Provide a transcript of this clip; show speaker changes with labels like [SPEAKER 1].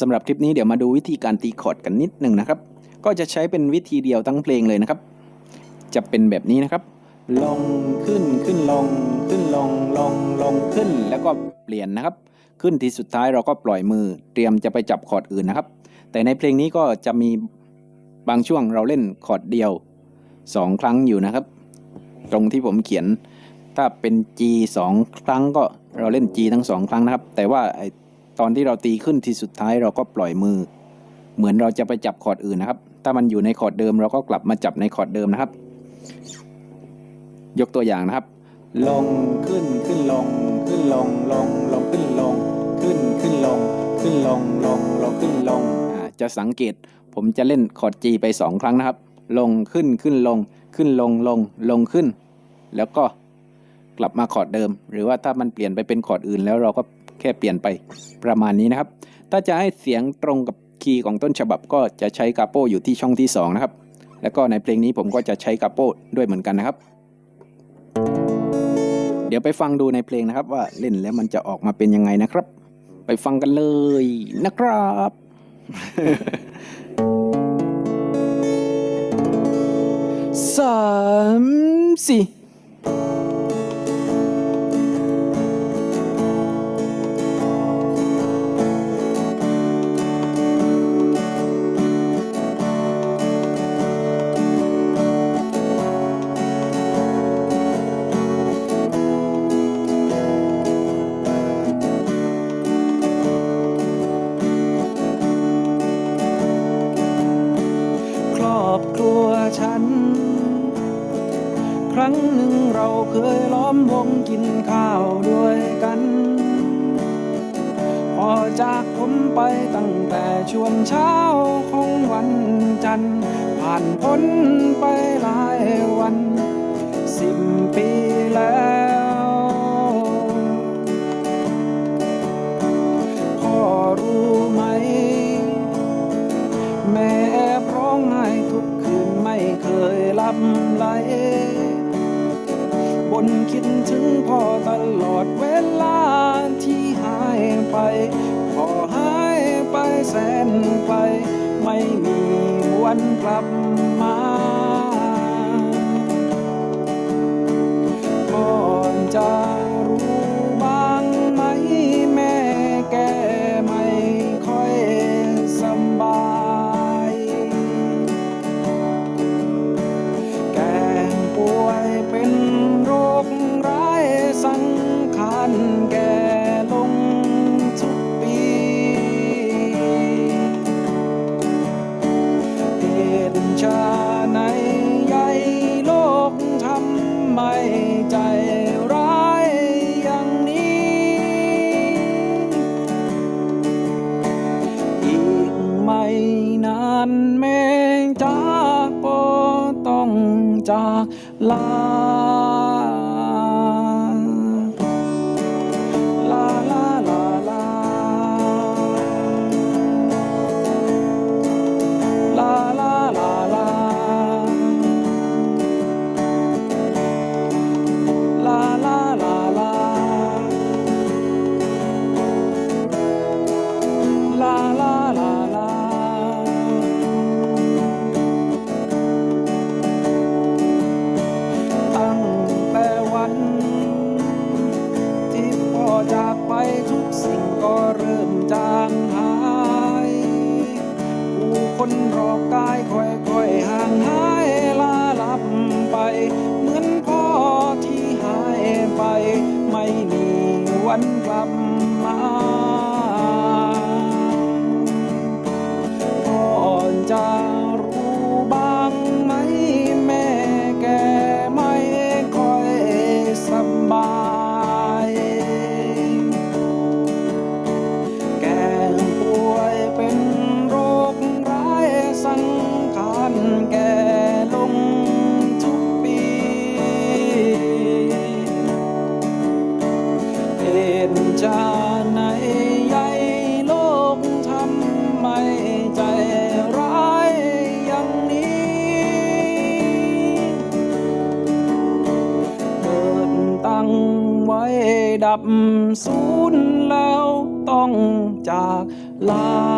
[SPEAKER 1] สำหรับคลิปนี้เดี๋ยวมาดูวิธีการตีคอร์ดกันนิดหนึ่งนะครับ ก็จะใช้เป็นวิธีเดียวทั้งเพลงเลยนะครับ จะเป็นแบบนี้นะครับ ลงขึ้นขึ้นลง ขึ้นลงลงลงขึ้น แล้วก็เปลี่ยนนะครับ ขึ้นที่สุดท้ายเราก็ปล่อยมือเตรียมจะไปจับคอร์ดอื่นนะครับ แต่ในเพลงนี้ก็จะมีบางช่วงเราเล่นคอร์ดเดียวสองครั้งอยู่นะครับ ตรงที่ผมเขียนถ้าเป็น G สองครั้งก็เราเล่น G ทั้งสองครั้งนะครับ แต่ว่าไตอนที่เราตีขึ้นที่สุดท้ายเราก็ปล่อยมือ เหมือนเราจะไปจับคอร์ดอื่นนะครับ ถ้ามันอยู่ในคอร์ดเดิมเราก็กลับมาจับในคอร์ดเดิมนะครับ ยกตัวอย่างนะครับ ลงขึ้นขึ้นลงขึ้นลงลงลงขึ้นลงขึ้นขึ้นลงขึ้นลงลงลงขึ้นลงอ่าจะสังเกตผมจะเล่นคอร์ด G ไปสองครั้งนะครับ ลงขึ้นขึ้นลง ขึ้นลงลงลงขึ้น แล้วก็ กลับมาคอร์ดเดิม หรือว่าถ้ามันเปลี่ยนไปเป็นคอร์ดอื่น แล้วเราก็แค่เปลี่ยนไปประมาณนี้นะครับ ถ้าจะให้เสียงตรงกับคีย์ของต้นฉบับก็จะใช้กาโปอยู่ที่ช่องที่สองนะครับ แล้วก็ในเพลงนี้ผมก็จะใช้กาโปด้วยเหมือนกันนะครับ เดี๋ยวไปฟังดูในเพลงนะครับว่าเล่นแล้วมันจะออกมาเป็นยังไงนะครับ ไปฟังกันเลยนะครับ สามสี่ รั้งหนึ่งเราเคยล้อมวงกินข้าวด้วยกัน พอจากผมไปตั้งแต่ช่วงเช้าของวันจันทร์ ผ่านพ้นไปหลายวันสิบปีแล้ว พ่อรู้ไหม แม่ร้องไห้ทุกคืนไม่เคยหลับไหล นคิดถึงพ่อตลอดเวลาที่หายไปพ่อหายไปแสนไกลไม่มีวันกลับมา จากก็ต้องจากลา จากไปทุกสิ่งก็เริ่มจางหาย ผู้คนรอบกายค่อยๆห่างหายลาลับไป เหมือนพ่อที่หายไป ไม่มีวันกลับมา เหตุชาในใหญ่โลกทำไมใจร้ายอย่างนี้เกิดตั้งไว้ดับสูญแล้วต้องจากลา